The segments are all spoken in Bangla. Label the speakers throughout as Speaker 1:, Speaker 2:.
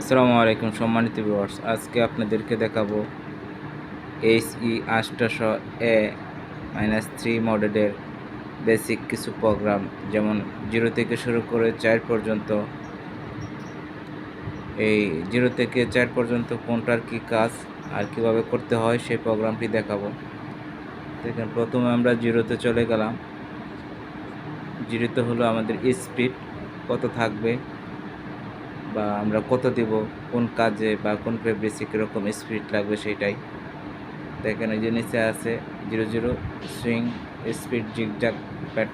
Speaker 1: আসসালামু আলাইকুম সম্মানিত ভিউয়ার্স আজকে আপনাদেরকে দেখাবো এইচ ই আটশোশো এ মাইনাস থ্রি মডেলের বেসিক কিছু প্রোগ্রাম যেমন জিরো থেকে শুরু করে চার পর্যন্ত। এই জিরো থেকে চার পর্যন্ত কোনটার কি কাজ আর কীভাবে করতে হয় সেই প্রোগ্রামটি দেখাবো। দেখেন, প্রথমে আমরা জিরোতে চলে গেলাম। জিরোতে হলো আমাদের স্পিড কত থাকবে? বা আমরা কত দিব, কোন কাজে বা কোন ফেব্রিক্সে কীরকম স্পিড লাগবে সেটাই। দেখেন এই যে নিচে আছে zero zero swing speed zigzag প্যাট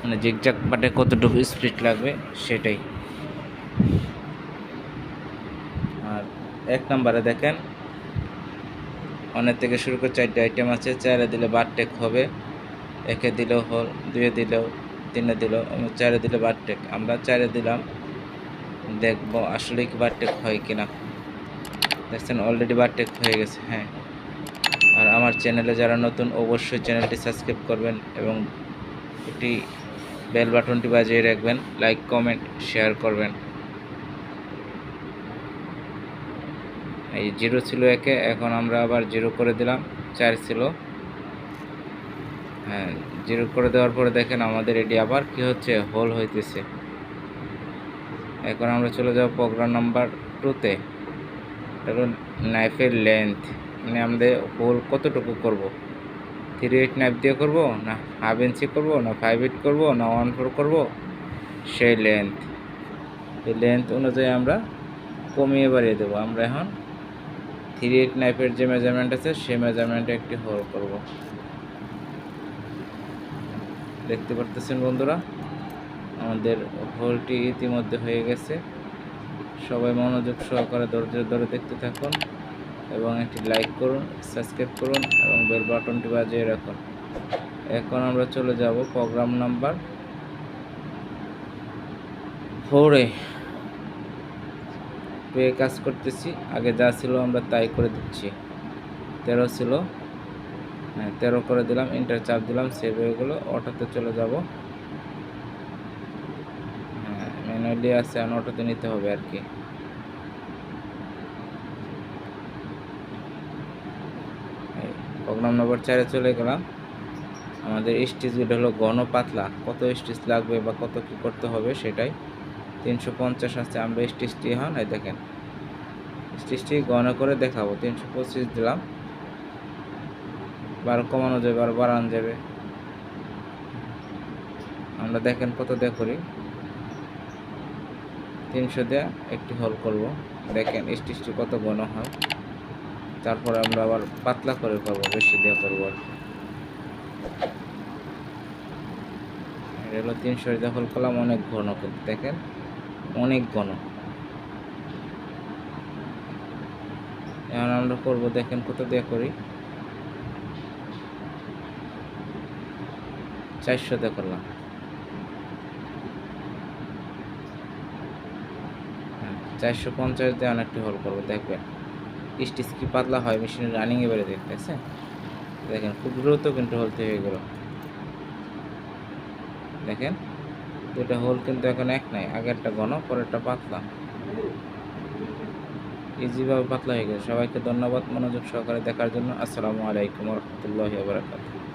Speaker 1: মানে জিগজাক পাটে কতটুকু স্পিড লাগবে সেটাই। আর এক নম্বরে দেখেন, অনেক থেকে শুরু করে চারটে আইটেম আছে, চারে দিলে বারটেক হবে, একে দিলেও হল, দুয়ে দিলেও, তিনে দিলেও চারে দিলে বারটেক আমরা চারে দিলাম দেখব আসলে কি বারটেক হয় কিনা। দেখছেন অলরেডি বারটেক হয়ে গেছে হ্যাঁ। আর আমার চ্যানেলে যারা নতুন, অবশ্যই চ্যানেলটি সাবস্ক্রাইব করবেন এবং একটি বেল বাটনটি বাজিয়ে রাখবেন লাইক কমেন্ট শেয়ার করবেন। এই জিরো ছিল একে, এখন আমরা আবার জিরো করে দিলাম, চার ছিল। হ্যাঁ জিরো করে দেওয়ার পরে দেখেন আমাদের এটি আবার কি হচ্ছে, হোল হইতেছে। এখন আমরা চলে যাব প্রোগ্রাম নাম্বার টুতে ধরুন নাইফের লেন্থ মানে আমাদের হোল কতটুকু করব? থ্রি এইট নাইফ দিয়ে করব না হাফ ইঞ্চি করব, না ফাইভ এইট করব, না ওয়ান ফোর করব? সেই লেন্থ এই লেন্থ অনুযায়ী আমরা কমিয়ে বাড়িয়ে দেবো। আমরা এখন থ্রি এইট নাইফের যে মেজারমেন্ট আছে, সেই মেজারমেন্টে একটি হোল করব। দেখতে পারতেছেন বন্ধুরা? আমাদের হোলটি ইতিমধ্যে হয়ে গেছে। সবাই মনোযোগ সহকারে ধৈর্য ধরে দেখতে থাকুন এবং একটি লাইক করুন সাবস্ক্রাইব করুন এবং বেল বাটনটি বাজিয়ে রাখুন। এখন আমরা চলে যাব প্রোগ্রাম নাম্বার ফোরে পে কাজ করতেছি, আগে যা ছিল আমরা তাই করে দিচ্ছি। তেরো ছিল হ্যাঁ তেরো করে দিলাম ইন্টার চাপ দিলাম সেভ হয়ে গেলো, অটোতে চলে যাব। আছে এখন অটোতে নিতে হবে আর কি। প্রোগ্রাম নম্বর চারে চলে গেলাম। আমাদের স্টিচগুলো হলো ঘন পাতলা কত স্টিচ লাগবে বা কত কি করতে হবে সেটাই। তিনশো পঞ্চাশ আছে, আমরা স্টিচটি হন এই দেখেন। স্টিচটি ঘন করে দেখাবো। তিনশো পঁচিশ দিলাম। বারো কমানো যাবে আর বাড়ানো যাবে। আমরা দেখেন কত করি। তিনশো দিয়ে একটি হোল করব। দেখেন, স্টিচটি কত ঘন হয় তারপরে আমরা আবার পাতলা করে করব, বেশি দিয়ে করব আর এটা হলো তিনশো দিয়ে হোল করলাম, অনেক ঘন কিন্তু, দেখেন, অনেক ঘন। এখন আমরা করব, দেখেন কত দিয়ে করি। চারশো দিয়ে করলাম হ্যাঁ, চারশো পঞ্চাশ দিয়ে অনেকটি হোল করব, দেখবেন। স্টিচ কি পাতলা হয় মেশিন রানিংয়ে বেড়ে দেখতেছে। দেখেন, খুব দ্রুত কিন্তু হলতে হয়ে গেল। দেখেন দুটা হোল কিন্তু এখন এক নাই, আগেরটা ঘন, পরেরটা পাতলা। ইজিভাবে পাতলা হয়ে গেছে সবাইকে ধন্যবাদ মনোযোগ সহকারে দেখার জন্য। আসসালামু আলাইকুম রহমতুল্লাহ বারাকাতুহ।